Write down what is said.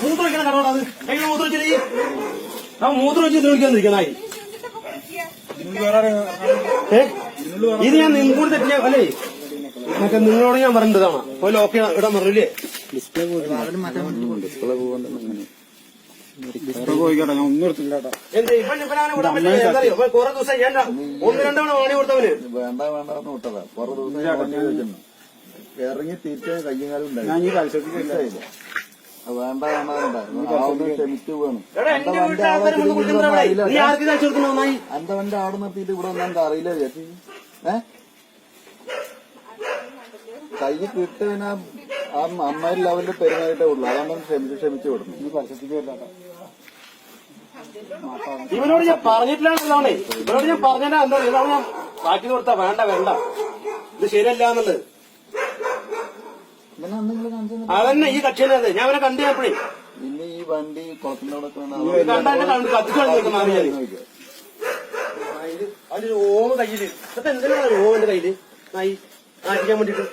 മൂത്രം വെക്കണ കടോടാ അത് കയ്യിൽ മൂത്രം വെച്ചിട്ട് ആ മൂത്രം വെച്ച് നോക്കിക്കൊണ്ടിരിക്കണായി ഏ? ഇത് ഞാൻ നിങ്ങോട് തെറ്റിയ അല്ലേ? മറ്റേ നിങ്ങളോട് ഞാൻ പറഞ്ഞതാണ് പോലെ ഓക്കെ ഇടാൻ പറഞ്ഞില്ലേ ഡിസ്പ്ലേ പോകുന്നുണ്ട് പോയിക്കോട്ടെ ഞാൻ ഒന്നും കുറെ ദിവസം ഞാൻ വാണി കൊടുത്തവന്. വേണ്ട വിട്ടതാ. കുറെ ദിവസം ഇറങ്ങി തിരിച്ച കയ്യും കാലും ഞാൻ ഈ അത് വേണ്ട വേണ്ട. വേണ്ട ആ ഒന്ന് ക്ഷമിച്ചു വേണം എന്റെ ആർക്ക് കാഴ്ച കൊടുക്കുന്ന എന്റെ വണ്ടി അവിടെ നിർത്തിയിട്ട് ഇവിടെ ഒന്നും അറിയില്ല ചേച്ചി. ഏ? കൈ കിട്ടുന്ന ആ അമ്മയിൽ ലെവലിൽ പെരുമാറിയിട്ടേ ഉള്ളൂ. അതാണ് ക്ഷമിച്ച് ക്ഷമിച്ചു വിടുന്നു ഈ മത്സരത്തിൽ വരില്ല ഇവനോട് ഞാൻ പറഞ്ഞിട്ടില്ലാണേ ഇവനോട് ഞാൻ പറഞ്ഞാ എന്താ. ഇതാണ് ഞാൻ ബാക്കി കൊടുത്താ വേണ്ട വേണ്ട. ഇത് ശരിയല്ല എന്നുള്ളത്. അതന്നെ ഈ കക്ഷിനെ അതെ. ഞാൻ അവനെ കണ്ടു എപ്പോഴേ പിന്നെ ഈ വണ്ടി അതിന് ഓമ കയ്യിൽ. ഇതൊക്കെ എന്തിനാണ് ഓമന്റെ കയ്യിൽ? നായി ആറ്റിക്കാൻ വേണ്ടിട്ട്.